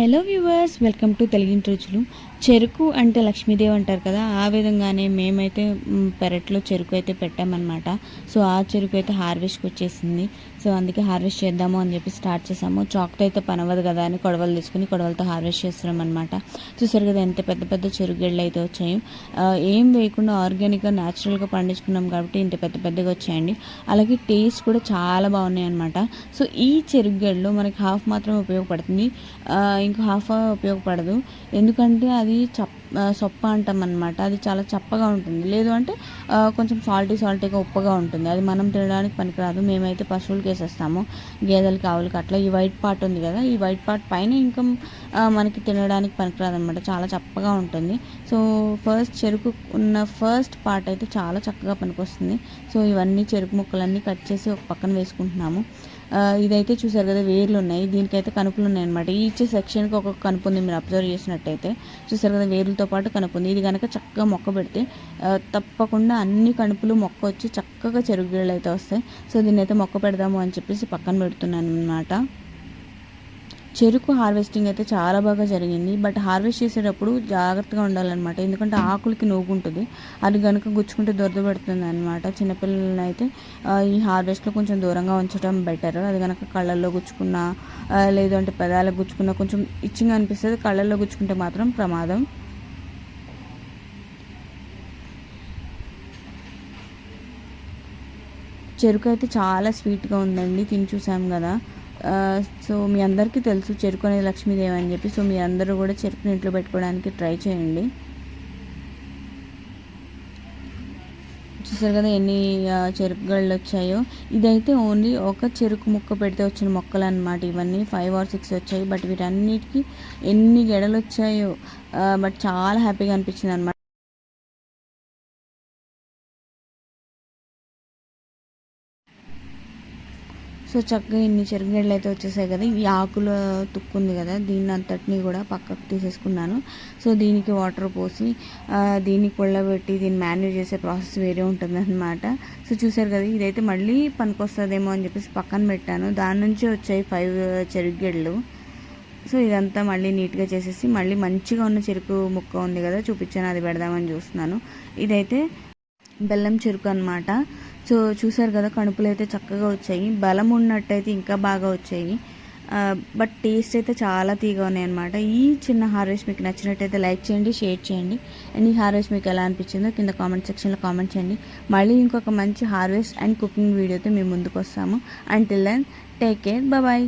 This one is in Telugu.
Hello viewers welcome to Telugu రుచులు చెరుకు అంటే లక్ష్మీదేవి అంటారు కదా ఆ విధంగానే మేమైతే పెరట్లో చెరుకు అయితే పెట్టామన్నమాట. సో ఆ చెరుకు అయితే హార్వెస్ట్కి వచ్చేసింది. సో అందుకే హార్వెస్ట్ చేద్దాము అని చెప్పి స్టార్ట్ చేసాము. చాక్తో అయితే పనవదు కదా అని కొడవలు తీసుకుని కొడవలతో హార్వెస్ట్ చేస్తున్నాం అనమాట చూసారు కదా ఎంత పెద్ద పెద్ద చెరుకు గెళ్ళు అయితే వచ్చాయి. ఏం వేయకుండా ఆర్గానిక్గా న్యాచురల్గా పండించుకున్నాం కాబట్టి ఇంత పెద్ద పెద్దగా వచ్చాయండి. అలాగే టేస్ట్ కూడా చాలా బాగున్నాయి అనమాట సో ఈ చెరుకు గెళ్ళు మనకి హాఫ్ మాత్రమే ఉపయోగపడుతుంది. ఇంకా ఇంకో హాఫ్ ఉపయోగపడదు. ఎందుకంటే అది చప్ సొప్ప అంటాం అనమాట అది చాలా చప్పగా ఉంటుంది. లేదు అంటే కొంచెం సాల్టీ సాల్టీగా ఉప్పగా ఉంటుంది. అది మనం తినడానికి పనికిరాదు. మేమైతే పశువులకి వేసేస్తాము గేదెలకి ఆవులకి అట్లా ఈ వైట్ పార్ట్ ఉంది కదా ఈ వైట్ పార్ట్ పైన ఇంకా మనకి తినడానికి పనికిరాదు అనమాట చాలా చప్పగా ఉంటుంది. సో ఫస్ట్ చెరుకు ఉన్న ఫస్ట్ పార్ట్ అయితే చాలా చక్కగా పనికొస్తుంది. సో ఇవన్నీ చెరుకు ముక్కలన్నీ కట్ చేసి ఒక పక్కన వేసుకుంటున్నాము. ఇదైతే చూసారు కదా వేర్లు ఉన్నాయి దీనికైతే కనుపులు ఉన్నాయి అనమాట ఈచ్ సెక్షన్కి ఒక కనుపు ఉంది మీరు అబ్జర్వ్ చేసినట్టయితే. చూసారు కదా వేర్లతో పాటు కనుపు ఉంది. ఇది కనుక చక్కగా మొక్క పెడితే తప్పకుండా అన్ని కనుపులు మొక్క వచ్చి చక్కగా చెరుకు గిళ్ళు అయితే వస్తాయి. సో దీన్ని అయితే మొక్క పెడదాము అని చెప్పేసి పక్కన పెడుతున్నాను అనమాట చెరుకు హార్వెస్టింగ్ అయితే చాలా బాగా జరిగింది. బట్ హార్వెస్ట్ చేసేటప్పుడు జాగ్రత్తగా ఉండాలన్నమాట. ఎందుకంటే ఆకులకి నూగు ఉంటుంది అది కనుక గుచ్చుకుంటే దొరద పెడుతుంది అనమాట చిన్నపిల్లలని అయితే ఈ హార్వెస్ట్లో కొంచెం దూరంగా ఉంచడం బెటర్ అది కనుక కళ్ళల్లో గుచ్చుకున్నా లేదంటే లేదు అంటే పెదాలకు గుచ్చుకున్నా కొంచెం ఇచ్చింగ్ అనిపిస్తుంది. కళ్ళల్లో గుచ్చుకుంటే మాత్రం ప్రమాదం. చెరుకు అయితే చాలా స్వీట్గా ఉందండి. తిని చూసాం కదా. సో మీ అందరికీ తెలుసు చెరుకు అనేది లక్ష్మీదేవి అని చెప్పి. సో మీ అందరూ కూడా చెరుకుని ఇంట్లో పెట్టుకోవడానికి ట్రై చేయండి. చూసారు కదా ఎన్ని చెరుకు గళ్ళు వచ్చాయో. ఇదైతే ఓన్లీ ఒక చెరుకు ముక్క పెడితే వచ్చిన మొక్కలు అనమాట ఇవన్నీ. ఫైవ్ ఆర్ సిక్స్ వచ్చాయి. బట్ వీటన్నిటికీ ఎన్ని గెడలు వచ్చాయో బట్ చాలా హ్యాపీగా అనిపించింది అనమాట సో చక్కగా ఇన్ని చెరుగడలు అయితే వచ్చేసాయి కదా. ఇవి ఆకుల తుక్కు ఉంది కదా. దీన్ని అంతటిని కూడా పక్కకు తీసేసుకున్నాను. సో దీనికి వాటర్ పోసి దీన్ని కొళ్ళబెట్టి దీన్ని మేనేజ్ చేసే ప్రాసెస్ వేరే ఉంటుంది అనమాట సో చూసారు కదా ఇదైతే మళ్ళీ పనికొస్తుందేమో అని చెప్పేసి పక్కన పెట్టాను. దాని నుంచి వచ్చాయి ఫైవ్ చెరుగడలు సో ఇదంతా మళ్ళీ నీట్గా చేసేసి మళ్ళీ మంచిగా ఉన్న చెరుకు ముక్క ఉంది కదా చూపించాను అది పెడదామని చూస్తున్నాను. ఇదైతే బెల్లం చెరుకు అనమాట సో చూసారు కదా కణుపులు అయితే చక్కగా వచ్చాయి. బలం ఉన్నట్టయితే ఇంకా బాగా వచ్చాయి. బట్ టేస్ట్ అయితే చాలా తీగా ఉన్నాయి అనమాట ఈ చిన్న హార్వెస్ట్ మీకు నచ్చినట్టయితే లైక్ చేయండి షేర్ చేయండి. అండ్ ఈ హార్వెస్ట్ మీకు ఎలా అనిపించిందో కింద కామెంట్ సెక్షన్లో కామెంట్ చేయండి. మళ్ళీ ఇంకొక మంచి హార్వెస్ట్ అండ్ కుకింగ్ వీడియోతో మేము ముందుకు వస్తాము. Until then take care bye